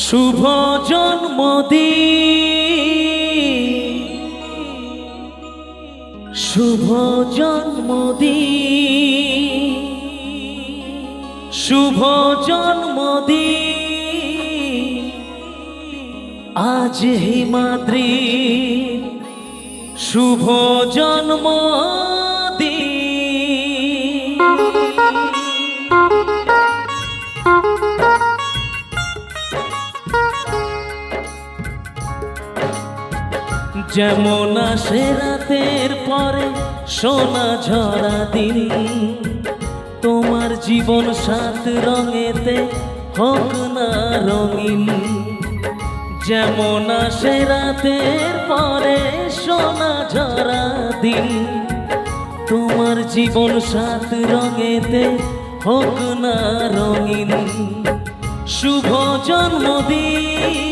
শুভ জন্মদিন শুভ জন্মদিন শুভ জন্মদিন আজ হিমাদ্রি শুভ জন্মদিন যেমন আসে রাতের পরে সোনা ঝরা দিন, তোমার জীবন সাত রঙেতে হোক না রঙিন। যেমন আসে রাতের পরে সোনা ঝরা দিন, তোমার জীবন সাত রঙেতে হোক না রঙিন। শুভ জন্মদিন।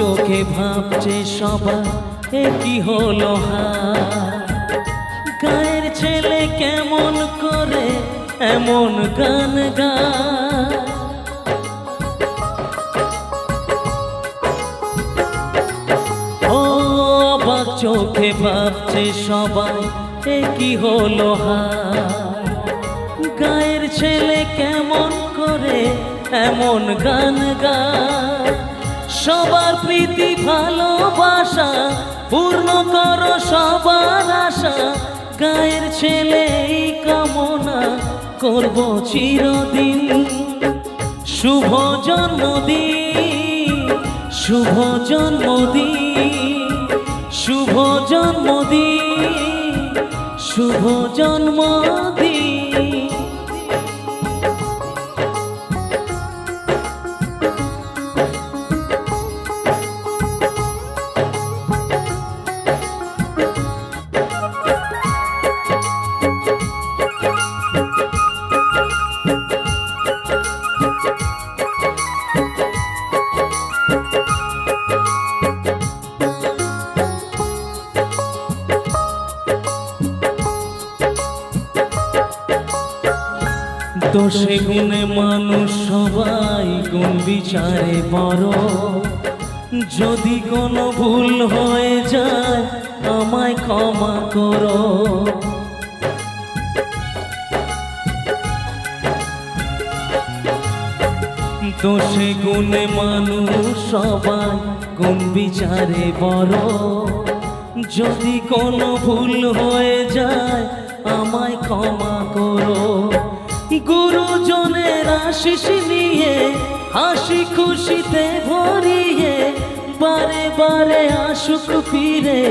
চোখে ভাবছে সবাই এ কি হলো হার? গায়ের ছেলে কেমন করে এমন গান গা ও চোখে ভাবছে সবাই এ কি হলো হার? গায়ের ছেলে কেমন করে এমন গান গায়? সবার প্রীতি, ভালোবাসা, পূর্ণ করো সবার আশা। গায়ের ছেলে কামনা করব চিরদিন। শুভ জন্মদিন শুভ জন্মদিন শুভ জন্মদিন শুভ জন্মদিন। দোষে গুণে মানুষ সবাই গুণ বিচারে বড়। যদি কোনো ভুল হয়ে যায়, আমায় ক্ষমা করো। দোষে গুণে মানুষ সবাই গুণ বিচারে বড়। যদি কোনো ভুল হয়ে যায়, আমায় ক্ষমা করো। গুরুজনের আশিস নিয়ে, হাসি খুশিতে ভরিয়ে, বারে বারে আসুক ফিরে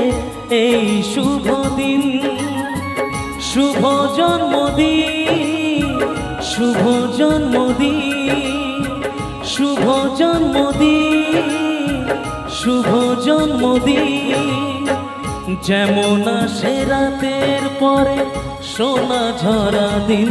এই শুভ দিন। শুভ জন্মদিন শুভ জন্মদিন শুভ জন্মদিন শুভ জন্মদিন। যেমন আসে রাতের পরে সোনা ঝরা দিন।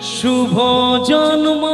শুভ জন্ম।